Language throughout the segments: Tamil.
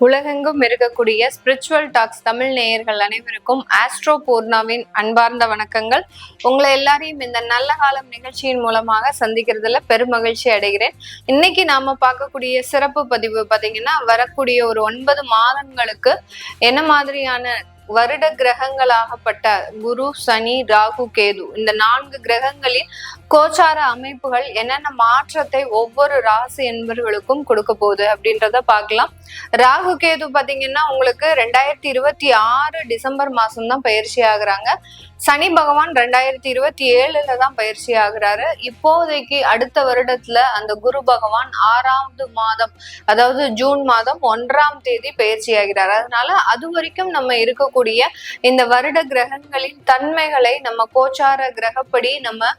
உலகெங்கும் இருக்கக்கூடிய ஸ்பிரிச்சுவல் டாக்ஸ் தமிழ் நேயர்கள் அனைவருக்கும் ஆஸ்ட்ரோ பூர்ணாவின் அன்பார்ந்த வணக்கங்கள். உங்களை எல்லாரையும் இந்த நல்ல காலம் நிகழ்ச்சியின் மூலமாக சந்திக்கிறதுல பெருமகிழ்ச்சி அடைகிறேன். இன்னைக்கு நாம பார்க்கக்கூடிய சிறப்பு பதிவு பாத்தீங்கன்னா வரக்கூடிய ஒரு ஒன்பது மாதங்களுக்கு என்ன மாதிரியான வருட கிரகங்களாகப்பட்ட குரு சனி ராகு கேது இந்த நான்கு கிரகங்களின் கோச்சார அமைப்புகள் என்னென்ன மாற்றத்தை ஒவ்வொரு ராசி என்பவர்களுக்கும் கொடுக்க போகுது அப்படின்றத பார்க்கலாம். ராகு கேது பாத்தீங்கன்னா உங்களுக்கு ரெண்டாயிரத்தி இருபத்தி ஆறு டிசம்பர் மாசம் தான் பயிற்சி ஆகுறாங்க. சனி பகவான் ரெண்டாயிரத்தி இருபத்தி ஏழுல தான் பயிற்சி ஆகுறாரு. இப்போதைக்கு அடுத்த வருடத்துல அந்த குரு பகவான் ஆறாவது மாதம் அதாவது ஜூன் மாதம் ஒன்றாம் தேதி பயிற்சி ஆகிறார். அதனால அது வரைக்கும் நம்ம இருக்கக்கூடிய இந்த வருட கிரகங்களின் தன்மைகளை நம்ம கோச்சார கிரகப்படி நம்ம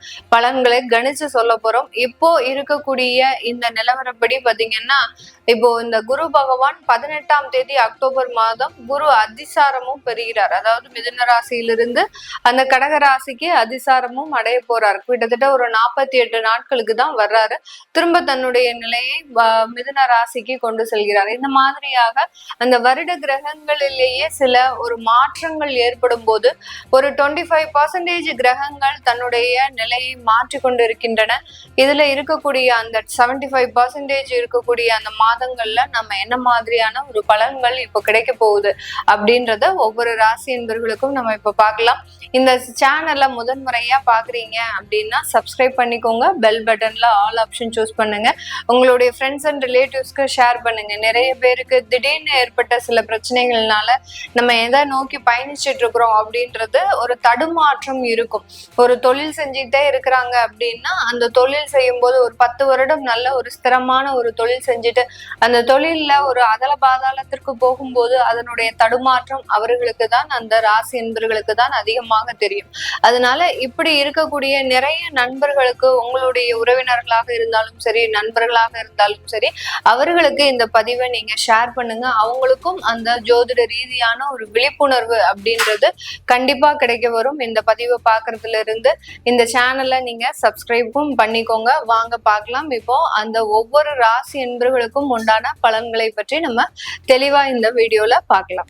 பலன்களை கணிச்சு சொல்ல போறோம். இப்போ இருக்கக்கூடிய இந்த நிலவரப்படி பாத்தீங்கன்னா இப்போ இந்த குரு பகவான் பதினெட்டாம் தேதி அக்டோபர் மாதம் குரு அதிசாரமும் பெறுகிறார். அதாவது மிதுன ராசியிலிருந்து அந்த கடக ராசிக்கு அதிசாரமும் அடைய போறார். கிட்டத்தட்ட ஒரு நாற்பத்தி எட்டு நாட்களுக்கு தான் வர்றாரு. திரும்ப தன்னுடைய நிலையை வ- மிதுன ராசிக்கு கொண்டு செல்கிறார். இந்த மாதிரியாக அந்த வருட கிரகங்களிலேயே சில ஒரு மாற்றங்கள் ஏற்படும் போது ஒரு டுவெண்ட்டி ஃபைவ் பர்சன்டேஜ் கிரகங்கள் தன்னுடைய நிலையை மாற்ற கொண்டு இருக்கின்றன இதுல இருக்கக்கூடிய அந்த செவன்டி ஃபைவ் பர்சன்டேஜ் இருக்கக்கூடிய அந்த மாதங்கள்ல நம்ம என்ன மாதிரியான ஒரு பலன்கள் இப்போ கிடைக்க போகுது அப்படின்றத ஒவ்வொரு ராசி என்பர்களுக்கும் நம்ம இப்ப பார்க்கலாம். இந்த சேனல்ல முதன்முறையா பாக்குறீங்க அப்படின்னா சப்ஸ்கிரைப் பண்ணிக்கோங்க. பெல் பட்டன்ல ஆல் ஆப்ஷன் சூஸ் பண்ணுங்க. உங்களுடைய ஃப்ரெண்ட்ஸ் அண்ட் ரிலேட்டிவ்ஸ்க்கு ஷேர் பண்ணுங்க. நிறைய பேருக்கு திடீர்னு ஏற்பட்ட சில பிரச்சனைகள்னால நம்ம எதை நோக்கி பயணிச்சுட்டு இருக்கிறோம் அப்படின்றது ஒரு தடுமாற்றம் இருக்கும். ஒரு தொழில் செஞ்சுக்கிட்டே இருக்கிறாங்க அப்படின்னா அந்த தொழில் செய்யும் போது ஒரு பத்து வருடம் நல்ல ஒரு ஸ்திரமான ஒரு தொழில் செஞ்சுட்டு அந்த தொழில்ல ஒரு அதல பாதாளத்திற்கு போகும்போது அதனுடைய தடுமாற்றம் அவர்களுக்கு தான் அந்த ராசி என்பர்களுக்கு தான் அதிகமாக தெரியும். அதனால இப்படி இருக்கக்கூடிய நிறைய நண்பர்களுக்கு உங்களுடைய உறவினர்களாக இருந்தாலும் சரி நண்பர்களாக இருந்தாலும் சரி அவர்களுக்கு இந்த பதிவை நீங்க ஷேர் பண்ணுங்க. அவங்களுக்கும் அந்த ஜோதிட ரீதியான ஒரு விழிப்புணர்வு அப்படின்றது கண்டிப்பா கிடைக்க வரும். இந்த பதிவை பார்க்கறதுல இருந்து இந்த சேனலை நீங்க சப்ஸ்கிரைபும் பண்ணிக்கோங்க. வாங்க பார்க்கலாம். இப்போ அந்த ஒவ்வொரு ராசி என்பர்களுக்கும் உண்டான பலன்களை பற்றி நம்ம தெளிவா இந்த வீடியோல பார்க்கலாம்.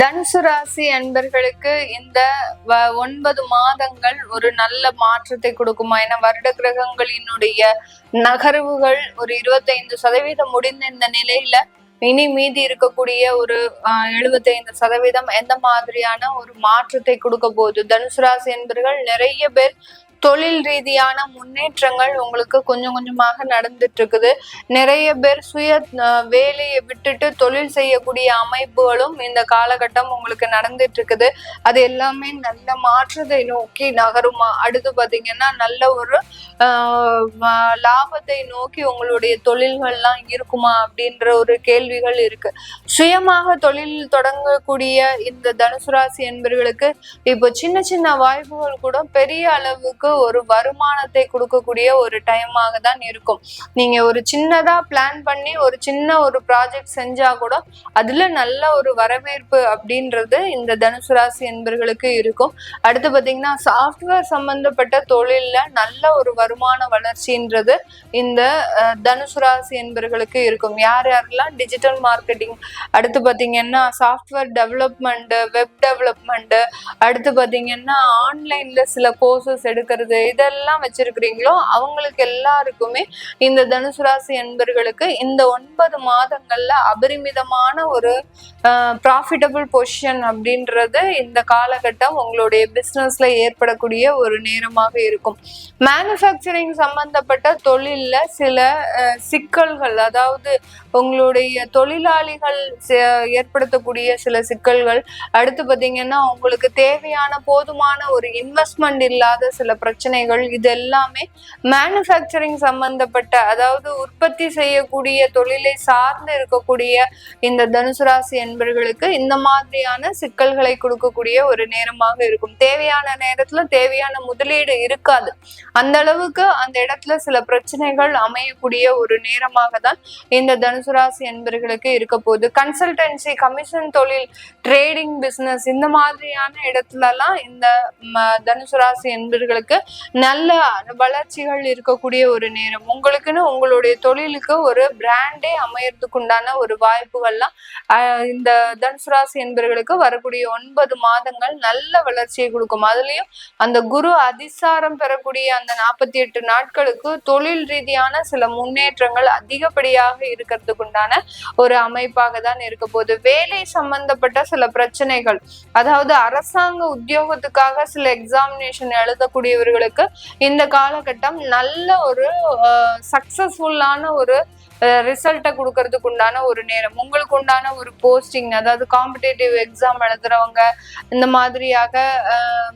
தனுசு ராசி அன்பர்களுக்கு இந்த ஒன்பது மாதங்கள் ஒரு நல்ல மாற்றத்தை கொடுக்குமா? ஏன்னா வருட கிரகங்களினுடைய நகர்வுகள் ஒரு இருபத்தைந்து சதவீதம் முடிந்த இந்த நிலையில இனி மீதி இருக்கக்கூடிய ஒரு ஆஹ், 75% சதவீதம் எந்த மாதிரியான ஒரு மாற்றத்தை கொடுக்க போகுது? தனுசு ராசி என்பர்கள் நிறைய பேர் தொழில் ரீதியான முன்னேற்றங்கள் உங்களுக்கு கொஞ்சம் கொஞ்சமாக நடந்துட்டு இருக்குது நிறைய பேர் சுய வேலையை விட்டுட்டு தொழில் செய்யக்கூடிய அமைப்புகளும் இந்த காலகட்டம் உங்களுக்கு நடந்துட்டு இருக்குது அது எல்லாமே நல்ல மாற்றத்தை நோக்கி நகருமா? அடுத்து பார்த்தீங்கன்னா நல்ல ஒரு லாபத்தை நோக்கி உங்களுடைய தொழில்கள்லாம் இருக்குமா? அப்படின்ற ஒரு கேள்விகள் இருக்கு. சுயமாக தொழில் தொடங்கக்கூடிய இந்த தனுசு ராசி என்பவர்களுக்கு இப்போ சின்ன சின்ன வாய்ப்புகள் கூட பெரிய அளவுக்கு ஒரு வருமானத்தை கொடுக்கக்கூடிய ஒரு டைமாக தான் இருக்கும். நீங்க ஒரு சின்னதா பிளான் பண்ணி ஒரு சின்ன ஒரு ப்ராஜெக்ட் செஞ்சா கூட அதுல நல்ல ஒரு வரவேற்பு அப்படின்றது இந்த தனுசு ராசி என்பர்களுக்கு இருக்கும். அடுத்து பாத்தீங்கன்னா சாஃப்ட்வேர் சம்பந்தப்பட்ட தொழில்ல நல்ல ஒரு வருமான வளர்ச்சின்றது இந்த தனுசு ராசி என்பர்களுக்கு இருக்கும். யார் யாரெல்லாம் டிஜிட்டல் மார்க்கெட்டிங் அடுத்து பாத்தீங்கன்னா சாஃப்ட்வேர் டெவலப்மெண்ட் வெப் டெவலப்மெண்ட் அடுத்து பாத்தீங்கன்னா ஆன்லைன்ல சில கோர்சஸ் வருது இதெல்லாம் வச்சிருக்கிறீங்களோ அவங்களுக்கு எல்லாருக்குமே இந்த தனுசு ராசி என்பர்களுக்கு இந்த ஒன்பது மாதங்கள்ல அபரிமிதமான ஒரு ப்ராஃபிட்டபிள் பொசிஷன் அப்படின்றது இந்த காலகட்டம் உங்களுடைய பிசினஸ்ல ஏற்படக்கூடிய ஒரு நேரமாக இருக்கும். மேனுஃபேக்சரிங் சம்பந்தப்பட்ட தொழில்ல சில சிக்கல்கள் அதாவது உங்களுடைய தொழிலாளிகள் ஏற்படுத்தக்கூடிய சில சிக்கல்கள். அடுத்து பார்த்தீங்கன்னா உங்களுக்கு தேவையான போதுமான ஒரு இன்வெஸ்ட்மெண்ட் இல்லாத சில பிரச்சனைகள் இது எல்லாமே மேனுஃபேக்சரிங் சம்பந்தப்பட்ட அதாவது உற்பத்தி செய்யக்கூடிய தொழிலை சார்ந்து இருக்கக்கூடிய இந்த தனுசு ராசி நண்பர்களுக்கு இந்த மாதிரியான சிக்கல்களை கொடுக்கக்கூடிய ஒரு நேரமாக இருக்கும். தேவையான நேரத்துல தேவையான முதலீடு இருக்காது. அந்த அளவுக்கு அந்த இடத்துல சில பிரச்சனைகள் அமையக்கூடிய ஒரு நேரமாக தான் இந்த தனுசு ராசி என்பர்களுக்கு இருக்க போகுது. கன்சல்டன்சி கமிஷன் தொழில் ட்ரேடிங் பிசினஸ் இந்த மாதிரியான இடத்துலலாம் இந்த தனுசு ராசி என்பர்களுக்கு நல்ல வளர்ச்சிகள் இருக்கக்கூடிய ஒரு நேரம். உங்களுக்குன்னு உங்களுடைய தொழிலுக்கு ஒரு பிராண்டே அமையறதுக்குண்டான ஒரு வாய்ப்புகள்லாம் இந்த தனுசு ராசி என்பவர்களுக்கு வரக்கூடிய ஒன்பது மாதங்கள் நல்ல வளர்ச்சியை கொடுக்கும். அதுலயும் அந்த குரு அதிசாரம் பெறக்கூடிய அந்த நாற்பத்தி எட்டு நாட்களுக்கு தொழில் ரீதியான சில முன்னேற்றங்கள் அதிகப்படியாக இருக்கிறதுக்கு உண்டான ஒரு அமைப்பாக தான் இருக்க போகுது. வேலை சம்பந்தப்பட்ட சில பிரச்சனைகள் அதாவது அரசாங்க உத்தியோகத்துக்காக சில எக்ஸாமினேஷன் எழுதக்கூடியவர்களுக்கு இந்த காலகட்டம் நல்ல ஒரு சக்சஸ்ஃபுல்லான ஒரு ரிசல்ட்டை கொடுக்கறதுக்கு உண்டான ஒரு நேரம். உங்களுக்கு உண்டான ஒரு போஸ்டிங் அதாவது காம்படேட்டிவ் எக்ஸாம் எழுதுறவங்க இந்த மாதிரியாக ஆஹ்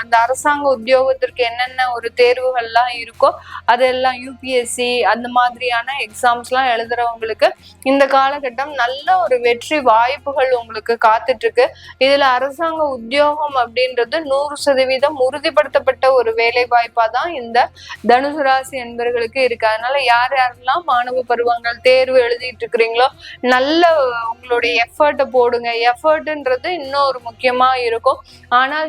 அந்த அரசாங்க உத்தியோகத்திற்கு என்னென்ன ஒரு தேர்வுகள்லாம் இருக்கோ அதெல்லாம் யூபிஎஸ்சி அந்த மாதிரியான எக்ஸாம்ஸ்லாம் எழுதுறவங்களுக்கு இந்த காலகட்டம் நல்ல ஒரு வெற்றி வாய்ப்புகள் உங்களுக்கு காத்துட்டு இருக்கு இதுல அரசாங்க உத்தியோகம் அப்படின்றது நூறு சதவீதம் உறுதிப்படுத்தப்பட்ட ஒரு வேலை வாய்ப்பா தான் இந்த தனுசு ராசி என்பவர்களுக்கு இருக்கு. அதனால யார் யாரெல்லாம் மாணவ பருவங்கள் தேர்வு எழுதிட்டு இருக்கிறீங்களோ நல்ல உங்களுடைய எஃபர்ட்டை போடுங்க. எஃபர்ட்ன்றது இன்னும் ஒரு முக்கியமா இருக்கும். ஆனால்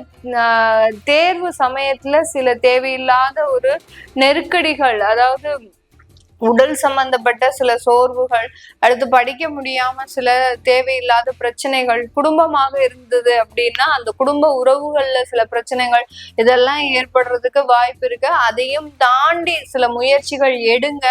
தேர்வு சமயத்துல சில தேவையில்லாத ஒரு நெருக்கடிகள் அதாவது உடல் சம்பந்தப்பட்ட சில சோர்வுகள் அடுத்து படிக்க முடியாம சில தேவையில்லாத பிரச்சனைகள் குடும்பமாக இருந்தது அப்படின்னா அந்த குடும்ப உறவுகள்ல சில பிரச்சனைகள் இதெல்லாம் ஏற்படுறதுக்கு வாய்ப்பு இருக்கு. அதையும் தாண்டி சில முயற்சிகள் எடுங்க.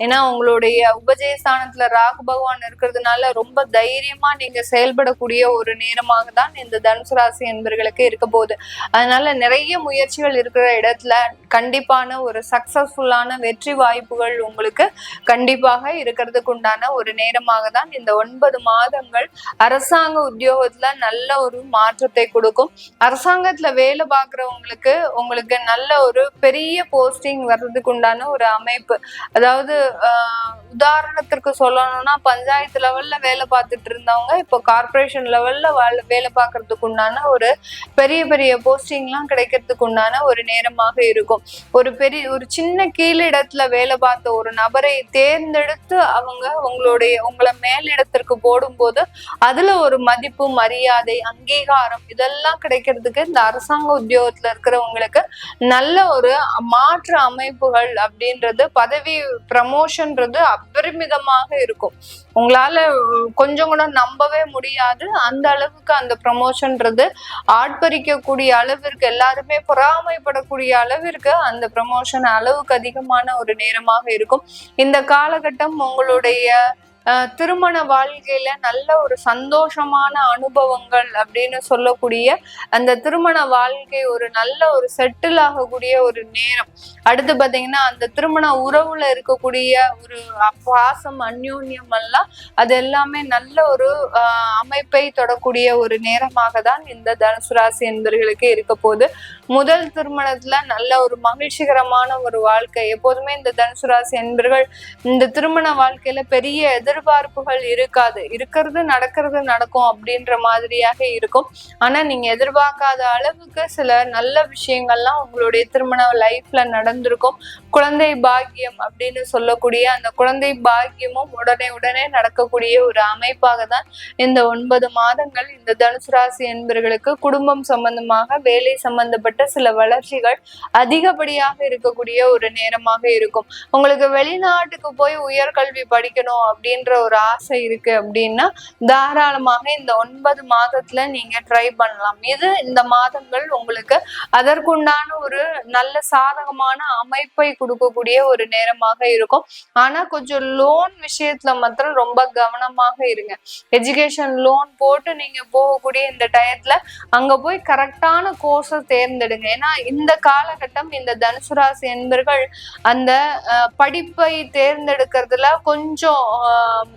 ஏன்னா உங்களுடைய உபஜயஸ்தானத்துல ராகு பகவான் இருக்கிறதுனால ரொம்ப தைரியமா நீங்க செயல்படக்கூடிய ஒரு நேரமாக தான் இந்த தனுசு ராசி என்பர்களுக்கு இருக்க போகுது. அதனால நிறைய முயற்சிகள் இருக்கிற இடத்துல கண்டிப்பான ஒரு சக்சஸ்ஃபுல்லான வெற்றி வாய்ப்புகள் உங்களுக்கு கண்டிப்பாக இருக்கிறதுக்கு உண்டான ஒரு நேரமாக தான் இந்த ஒன்பது மாதங்கள் அரசாங்க உத்தியோகத்துல நல்ல ஒரு மாற்றத்தை கொடுக்கும். அரசாங்கத்துல வேலை பார்க்குறவங்களுக்கு உங்களுக்கு நல்ல ஒரு பெரிய போஸ்டிங் வர்றதுக்கு உண்டான ஒரு அமைப்பு. அதாவது um, உதாரணத்திற்கு சொல்லணும்னா பஞ்சாயத்து லெவல்ல வேலை பார்த்துட்டு இருந்தவங்க இப்போ கார்ப்பரேஷன் லெவல்ல வேலை பார்க்கறதுக்கு உண்டான ஒரு பெரிய பெரிய போஸ்டிங்லாம் கிடைக்கிறதுக்கு உண்டான ஒரு நேரமாக இருக்கும். ஒரு பெரிய ஒரு சின்ன கீழிடத்துல வேலை பார்த்த ஒரு நபரை தேர்ந்தெடுத்து அவங்க உங்களுடைய உங்களை மேலிடத்திற்கு போடும்போது அதுல ஒரு மதிப்பு மரியாதை அங்கீகாரம் இதெல்லாம் கிடைக்கிறதுக்கு இந்த அரசாங்க உத்தியோகத்துல இருக்கிறவங்களுக்கு நல்ல ஒரு மாற்று அமைப்புகள் அப்படின்றது பதவி ப்ரமோஷன்றது அபரிமிதமாக இருக்கும். உங்களால கொஞ்சம் கூட நம்பவே முடியாது. அந்த அளவுக்கு அந்த ப்ரமோஷன்றது ஆட்பறிக்கக்கூடிய அளவிற்கு எல்லாருமே பொறாமைப்படக்கூடிய அளவிற்கு அந்த ப்ரமோஷன் அளவுக்கு அதிகமான ஒரு நேரமாக இருக்கும். இந்த காலகட்டம் உங்களுடைய திருமண வாழ்க்கையில நல்ல ஒரு சந்தோஷமான அனுபவங்கள் அப்படின்னு சொல்லக்கூடிய அந்த திருமண வாழ்க்கை ஒரு நல்ல ஒரு செட்டில் ஆகக்கூடிய ஒரு நேரம். அடுத்து பாத்தீங்கன்னா அந்த திருமண உறவுல இருக்கக்கூடிய ஒரு பாசம் அந்யோன்யம் எல்லாம் அது எல்லாமே நல்ல ஒரு ஆஹ், அமைப்பை தொடக்கூடிய ஒரு நேரமாக தான் இந்த தனுசு ராசி என்பர்களுக்கு இருக்க போகுது. முதல் திருமணத்துல நல்ல ஒரு மகிழ்ச்சிகரமான ஒரு வாழ்க்கை. எப்போதுமே இந்த தனுசு ராசி என்பர்கள் இந்த திருமண வாழ்க்கையில பெரிய எதிர்பார்ப்புகள் இருக்காது. இருக்கிறது நடக்கிறது நடக்கும் அப்படின்ற மாதிரியாக இருக்கும். ஆனா நீங்க எதிர்பார்க்காத அளவுக்கு சில நல்ல விஷயங்கள்லாம் உங்களுடைய திருமண லைஃப்ல நடந்திருக்கும். குழந்தை பாக்கியம் அப்படின்னு சொல்லக்கூடிய அந்த குழந்தை பாக்கியமும் உடனே உடனே நடக்கக்கூடிய ஒரு அமைப்பாக தான் இந்த ஒன்பது மாதங்கள் இந்த தனுசு ராசி என்பர்களுக்கு குடும்பம் சம்பந்தமாக வேலை சம்பந்தப்பட்ட சில வளர்ச்சிகள் அதிகப்படியாக இருக்கக்கூடிய ஒரு நேரமாக இருக்கும். உங்களுக்கு வெளிநாட்டுக்கு போய் உயர்கல்வி படிக்கணும் அப்படின்ற ஒரு ஆசை இருக்கு அப்படின்னா தாராளமாக இந்த ஒன்பது மாதத்துல நீங்க ட்ரை பண்ணலாம். இது இந்த மாதங்கள் உங்களுக்கு அதற்குண்டான ஒரு நல்ல சாதகமான அமைப்பை கொடுக்கக்கூடிய ஒரு நேரமாக இருக்கும். ஆனா கொஞ்சம் லோன் விஷயத்துல மாத்திரம் ரொம்ப கவனமாக இருங்க. எஜுகேஷன் லோன் போட்டு நீங்க போகக்கூடிய இந்த டயத்துல அங்க போய் கரெக்டான கோர்ஸை தேர்ந்தெடுங்க. ஏன்னா இந்த காலகட்டம் இந்த தனுசு ராசி என்பர்கள் அந்த படிப்பை தேர்ந்தெடுக்கிறதுல கொஞ்சம்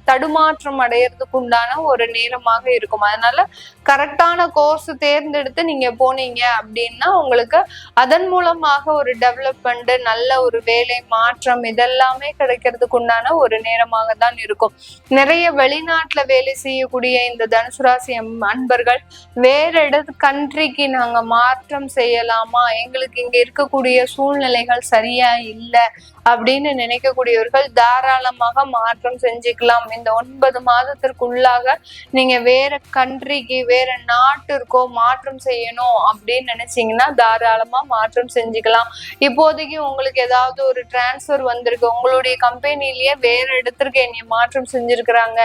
தடுமாற்றம் அடையறதுக்கு உண்டான ஒரு நேரமாக இருக்கும். அதனால கரெக்டான கோர்ஸ் தேர்ந்தெடுத்து நீங்க போனீங்க அப்படின்னா உங்களுக்கு அதன் மூலமாக ஒரு டெவலப்மெண்ட் நல்ல ஒரு வேலை மாற்றம் இதெல்லாமே கிடைக்கிறதுக்கு உண்டான ஒரு நேரமாக தான் இருக்கும். நிறைய வெளிநாட்டுல வேலை செய்யக்கூடிய இந்த தனுசு ராசி அன்பர்கள் வேற இடத்து கண்ட்ரிக்கு நாங்க மாற்றம் செய்யலாமா? எங்களுக்கு இங்க இருக்கக்கூடிய சூழ்நிலைகள் சரியா இல்லை? அப்படின்னு நினைக்கக்கூடியவர்கள் தாராளமாக மாற்றம் செஞ்சுக்கலாம். இந்த ஒன்பது மாதத்திற்குள்ளாக நீங்க வேற கண்ட்ரிக்கு வேற நாட்டிற்கோ மாற்றம் செய்யணும் அப்படின்னு நினைச்சீங்கன்னா தாராளமா மாற்றம் செஞ்சுக்கலாம். இப்போதைக்கு உங்களுக்கு ஏதாவது ஒரு டிரான்ஸ்ஃபர் வந்திருக்கு. உங்களுடைய கம்பெனிலேயே வேற இடத்திற்கு என்னை மாற்றம் செஞ்சிருக்கிறாங்க.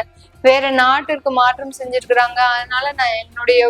வேற நாட்டிற்கு மாற்றம் செஞ்சிருக்கிறாங்க. அதனால நான் என்னுடைய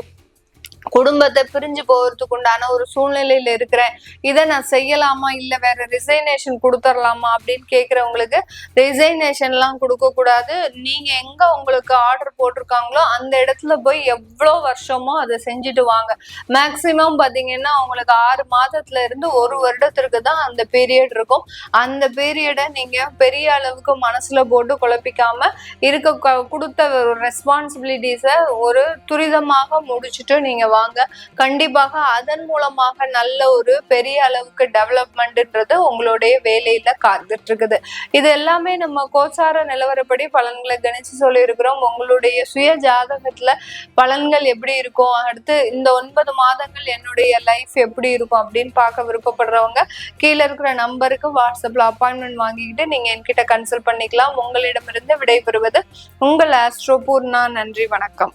குடும்பத்தை பிரிஞ்சு போகிறதுக்கு உண்டான ஒரு சூழ்நிலையில இருக்கிறேன் இதை நான் செய்யலாமா? இல்ல வேற ரிசைனேஷன் கொடுத்துடலாமா அப்படின்னு கேட்குறவங்களுக்கு ரிசைனேஷன் எல்லாம் கொடுக்க கூடாது. நீங்க எங்க உங்களுக்கு ஆர்டர் போட்டிருக்காங்களோ அந்த இடத்துல போய் எவ்வளோ வருஷமோ அதை செஞ்சுட்டு வாங்க. மேக்சிமம் பாத்தீங்கன்னா உங்களுக்கு ஆறு மாதத்துல இருந்து ஒரு வருடத்திற்கு தான் அந்த பீரியட் இருக்கும். அந்த பீரியடை நீங்க பெரிய அளவுக்கு மனசுல போட்டு குழப்பிக்காம இருக்க கொடுத்த ஒரு ரெஸ்பான்சிபிலிட்டிஸை ஒரு துரிதமாக முடிச்சுட்டு நீங்க வாங்க. கண்டிப்பாக அதன் மூலமாக நல்ல ஒரு பெரிய அளவுக்கு டெவலப்மெண்ட்ன்றது உங்களுடைய வேலையில காத்துட்டு இருக்குது இது எல்லாமே நம்ம கோச்சார நிலவரப்படி பலன்களை கணிச்சு சொல்லியிருக்கிறோம். உங்களுடைய சுய ஜாதகத்துல பலன்கள் எப்படி இருக்கும்? அடுத்து இந்த ஒன்பது மாதங்கள் என்னுடைய லைஃப் எப்படி இருக்கும் அப்படின்னு பார்க்க விருப்பப்படுறவங்க கீழே இருக்கிற நம்பருக்கு வாட்ஸ்அப்ல அப்பாயின்மெண்ட் வாங்கிக்கிட்டு நீங்க என்கிட்ட கன்சல்ட் பண்ணிக்கலாம். உங்களிடமிருந்து விடைபெறுவது உங்கள் ஆஸ்ட்ரோ பூர்ணா நன்றி வணக்கம்.